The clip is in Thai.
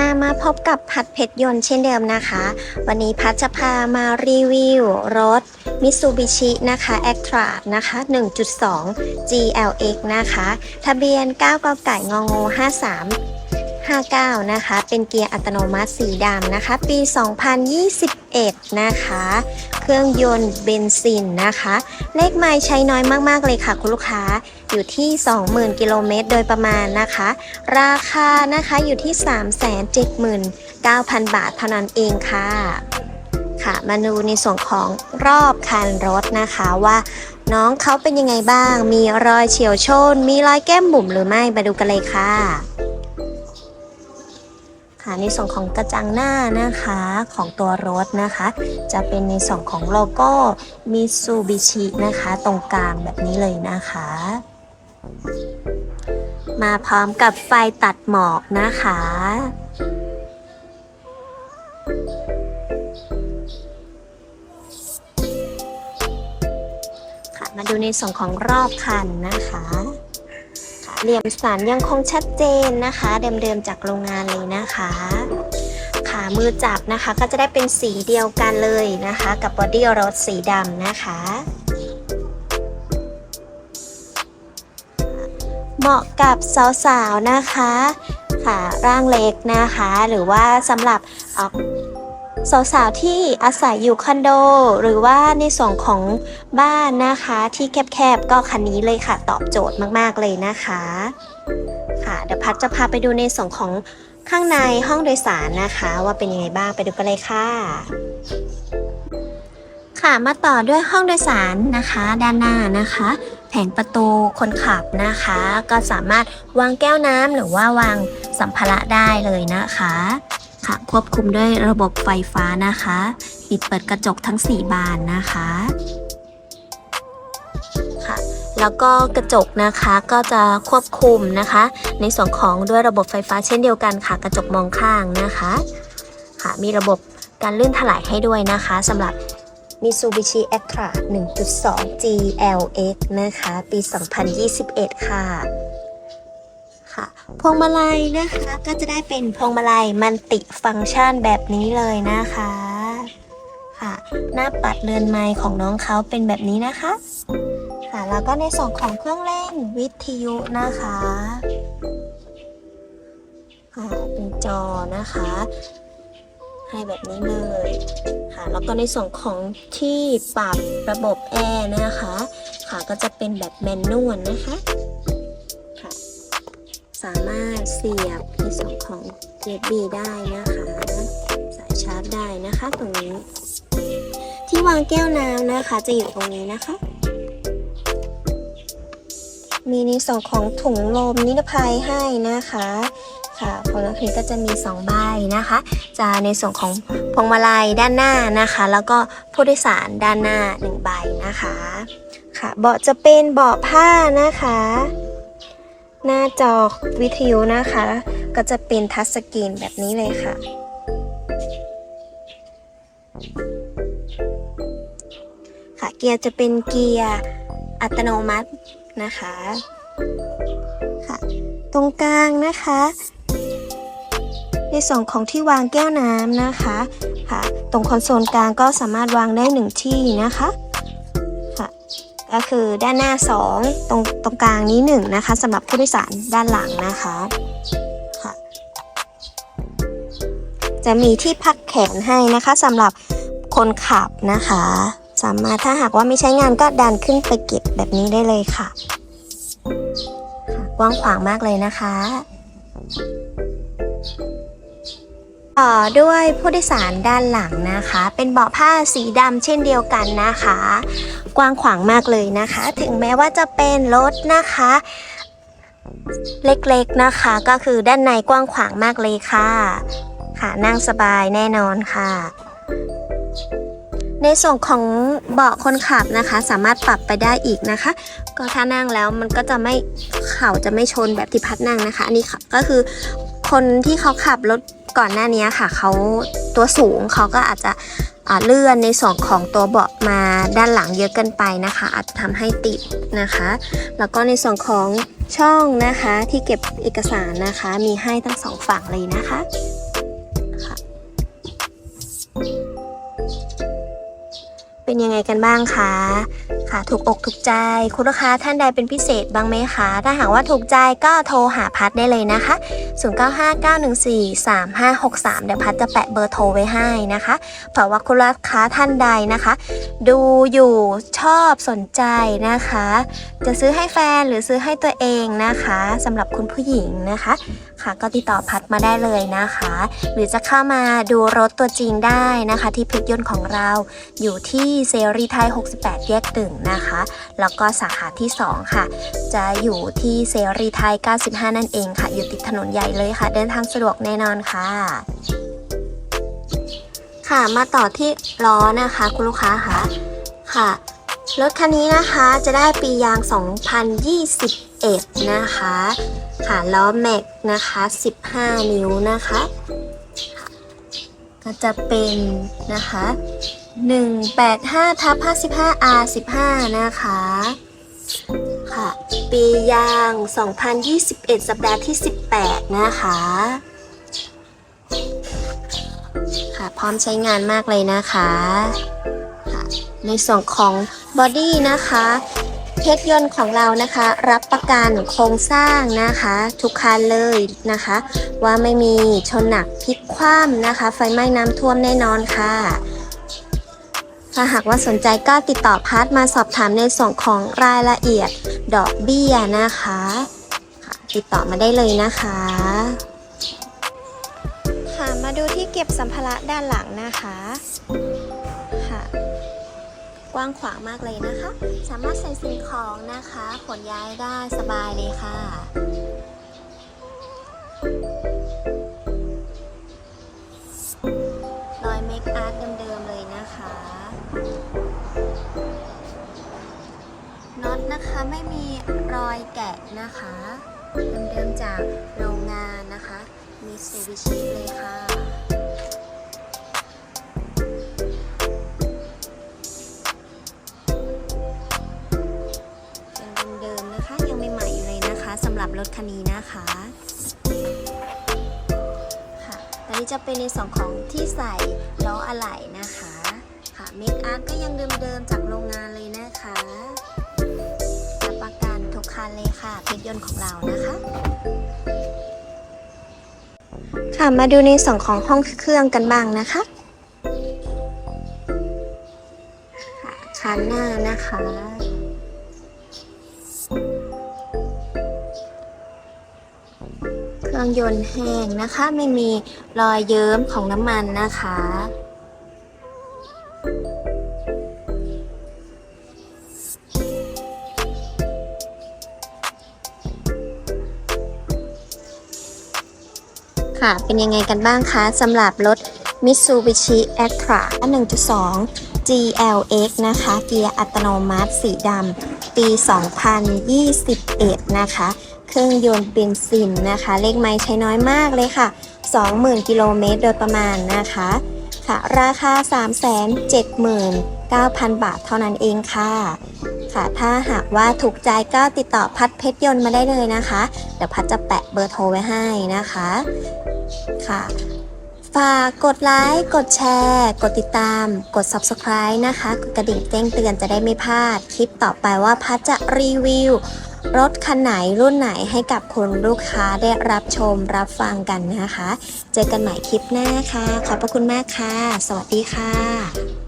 ่ะมาพบกับพัดเพชรยนต์เช่นเดิมนะคะ วันนี้พัดจะพามารีวิวรถ Mitsubishi นะคะ a c t r a นะคะ 1.2 GLX นะคะ ทะเบียน 9กไก่งง53 59 นะคะ เป็นเกียร์อัตโนมัติสีดำนะคะ ปี 2021 นะคะ เครื่องยนต์เบนซินนะคะ เลขไมล์ใช้น้อยมากๆเลยค่ะคุณลูกค้า อยู่ที่ 20,000 กิโลเมตรโดยประมาณนะคะ ราคานะคะอยู่ที่ 379,000 บาทเท่านั้นเองค่ะ ค่ะ มาดูในส่วนของรอบคันรถนะคะว่าน้องเขาเป็นยังไงบ้าง มีรอยเฉียวชน มีรอยแก้มบุ๋มหรือไม่ มาดูกันเลยค่ะ ค่ะในส่วนของกระจังหน้านะคะของตัวรถนะคะ จะเป็นในส่วนของโลโก้ Mitsubishi นะคะ ตรงกลางแบบนี้เลยนะคะ มาพร้อมกับไฟตัดหมอกนะคะ ค่ะมาดูในส่วนของรอบคันนะคะค่ะ เหลี่ยมสันยังคงชัดเจนนะคะ เดิมๆจากโรงงานเลยนะคะขามือจับนะคะก็จะได้เป็นสีเดียวกันเลยนะคะ กับบอดี้รถสีดำนะคะเหมาะกับสาวๆนะคะค่ะร่างเล็กนะคะ หรือว่าสำหรับเอ่อ สาวๆ ที่อาศัยอยู่คอนโด หรือว่าในส่วนของบ้านนะคะ ที่แคบๆ ก็คันนี้เลยค่ะ ตอบโจทย์มากๆเลยนะคะค่ะเดี๋ยวพัดจะพาไปดูในส่วนของข้างในห้องโดยสารนะคะ ว่าเป็นยังไงบ้างไปดูกันเลยค่ะ ค่ะมาต่อด้วยห้องโดยสารนะคะ ด้านหน้านะคะ แผงประตูคนขับนะคะ ก็สามารถวางแก้วน้ำหรือว่าวางสัมภาระได้เลยนะคะ ค่ะ ควบคุมด้วยระบบไฟฟ้านะคะ ปิดเปิดกระจกทั้ง 4 บานนะคะค่ะแล้วก็กระจกนะคะก็จะควบคุมนะคะ ในส่วนของด้วยระบบไฟฟ้าเช่นเดียวกันค่ะ กระจกมองข้างนะคะค่ะมีระบบการลื่นถลายให้ด้วยนะคะสำหรับ Mitsubishi a t r a 1.2 GLX นะคะ ปี 2021 ค่ะ พวงมาลัยนะคะก็จะได้เป็นพวงมาลัยมันติฟังก์ชันแบบนี้เลยนะคะค่ะ หน้าปัดเรือนไม้ของน้องเขาเป็นแบบนี้นะคะค่ะแล้วก็ในส่วนของเครื่องเล่นวิทยุนะคะค่ะเป็นจอนะคะ ให้แบบนี้เลยค่ะแล้วก็ในส่วนของที่ปรับระบบแอร์นะคะ ค่ะก็จะเป็นแบบแมนนวลนะคะค่ะ สามารถเสียบในส่วนของ USB ได้นะคะ สายชาร์จได้นะคะตรงนี้ ที่วางแก้วน้ำนะคะ จะอยู่ตรงนี้นะคะ มีในส่วนของถุงลมนิรภัยให้นะคะค่ะพลคลิปก็จะมี 2 ใบนะคะ จะในส่วนของพวงมาลัยด้านหน้านะคะ แล้วก็ผู้โดยสารด้านหน้า 1 ใบนะคะ ค่ะ เบาะจะเป็นเบาะผ้านะคะ หน้าจอวิทยุนะคะ ก็จะเป็นทัชสกรีนแบบนี้เลยค่ะ ค่ะเกียร์จะเป็นเกียร์อัตโนมัตินะคะค่ะตรงกลางนะคะ ในส่วนของที่วางแก้วน้ำนะคะค่ะตรงคอนโซลกลางก็สามารถวางได้หนึ่งที่นะคะค่ะ ก็คือด้านหน้า 2 ตรงตรงกลางนี้1นะคะสำหรับผู้โดยสารด้านหลังนะคะค่ะจะมีที่พักแขนให้นะคะสำหรับคนขับนะคะ สามารถถ้าหากว่าไม่ใช้งานก็ดันขึ้นไปเก็บแบบนี้ได้เลยค่ะค่ะกว้างขวางมากเลยนะคะ ต่อด้วยผู้โดยสารด้านหลังนะคะ เป็นเบาะผ้าสีดำเช่นเดียวกันนะคะ กว้างขวางมากเลยนะคะ ถึงแม้ว่าจะเป็นรถนะคะ เล็กๆนะคะ ก็คือด้านในกว้างขวางมากเลยค่ะ ค่ะนั่งสบายแน่นอนค่ะ ในส่วนของเบาะคนขับนะคะ สามารถปรับไปได้อีกนะคะ ก็ถ้านั่งแล้วมันก็จะไม่เข่าจะไม่ชนแบบที่พัดนั่งนะคะ อันนี้ค่ะก็คือคนที่เขาขับรถ ก่อนหน้านี้ค่ะเขาตัวสูงเขาก็อาจจะเลื่อนในส่วนของตัวเบาะมาด้านหลังเยอะเกินไปนะคะ อาจจะทำให้ติดนะคะ แล้วก็ในส่วนของช่องนะคะที่เก็บเอกสารนะคะ มีให้ทั้งสองฝั่งเลยนะคะ เป็นยังไงกันบ้างคะค่ะถูกอกถูกใจ คุณลูกค้าท่านใดเป็นพิเศษบ้างไหมคะ ถ้าหากว่าถูกใจก็โทรหาพัดได้เลยนะคะ 0959143563 เดี๋ยวพัดจะแปะเบอร์โทรไว้ให้นะคะเผื่อว่าคุณลูกค้าท่านใดนะคะ ดูอยู่ชอบสนใจนะคะ จะซื้อให้แฟนหรือซื้อให้ตัวเองนะคะสำหรับคุณผู้หญิงนะคะค่ะก็ติดต่อพัดมาได้เลยนะคะ หรือจะเข้ามาดูรถตัวจริงได้นะคะ ที่เพจยนต์ของเราอยู่ที่เซรีไทย 68 แยกตึงนะคะ แล้วก็สาขาที่ 2 ค่ะ จะอยู่ที่เซรีไทย 95 นั่นเองค่ะ อยู่ติดถนนใหญ่เลยค่ะ เดินทางสะดวกแน่นอนค่ะ ค่ะมาต่อที่ล้อนะคะ คุณลูกค้าคะค่ะรถคันนี้นะคะจะได้ปียาง 2021 นะคะค่ะล้อแม็กนะคะ 15 นิ้วนะคะ ก็จะเป็นนะคะ 185ทับ55 R 15นะคะ ค่ะ ปียาง 2021 สัปดาห์ที่ 18 นะคะ ค่ะ พร้อมใช้งานมากเลยนะคะค่ะในส่วนของบอดี้นะคะเพชรยนต์ของเรานะคะ รับประกันโครงสร้างนะคะ ทุกคันเลยนะคะ ว่าไม่มีชนหนักพลิกคว่ำนะคะ ไฟไหม้น้ำท่วมแน่นอนค่ะ ถ้าหากว่าสนใจก็ติดต่อพาร์ทมาสอบถามในส่วนของรายละเอียดดอกเบี้ยนะคะค่ะติดต่อมาได้เลยนะคะค่ะมาดูที่เก็บสัมภาระด้านหลังนะคะค่ะกว้างขวางมากเลยนะคะ สามารถใส่สิ่งของนะคะขนย้ายได้สบายเลยค่ะ นะคะไม่มีรอยแกะนะคะเดิมๆจากโรงงานนะคะมีซูบิชิเลยค่ะ ยังเดิมๆนะคะยังใหม่ๆอยู่เลยนะคะสำหรับรถคันนี้นะคะค่ะตอนนี้จะเป็นในส่วนของที่ใส่ล้ออะไหล่นะคะค่ะเมคอาร์ตก็ยังเดิมๆจากโรงงานเลย เลยค่ะเพชรยนต์ของเรานะคะ ค่ะมาดูในส่วนของห้องเครื่องกันบ้างนะคะค่ะคันหน้านะคะเครื่องยนต์แห้งนะคะ ไม่มีรอยเยิ้มของน้ำมันนะคะ ค่ะ เป็นยังไงกันบ้างคะสำหรับรถ Mitsubishi a t r a 1.2 GLX นะคะ เกียร์อัตโนมัติสีดำปี 2021 นะคะ เครื่องยนต์เบนซินนะคะ เลขไม้ใช้น้อยมากเลยค่ะ 20,000 กิโลเมตรโดยประมาณนะคะ ค่ะ ราคา 379,000 บาทเท่านั้นเองค่ะ ค่ะ ถ้าหากว่าถูกใจก็ติดต่อพัดเพชรยนต์มาได้เลยนะคะ เดี๋ยวพัดจะแปะเบอร์โทรไว้ให้นะคะค่ะฝากกดไลค์ กดแชร์ กดติดตาม กด subscribe นะคะ กดกระดิ่งแจ้งเตือนจะได้ไม่พลาด คลิปต่อไปว่าพัดจะรีวิว รถคันไหนรุ่นไหนให้กับคุณลูกค้าได้รับชมรับฟังกันนะคะ เจอกันใหม่คลิปหน้าค่ะ ขอบพระคุณมากค่ะ สวัสดีค่ะ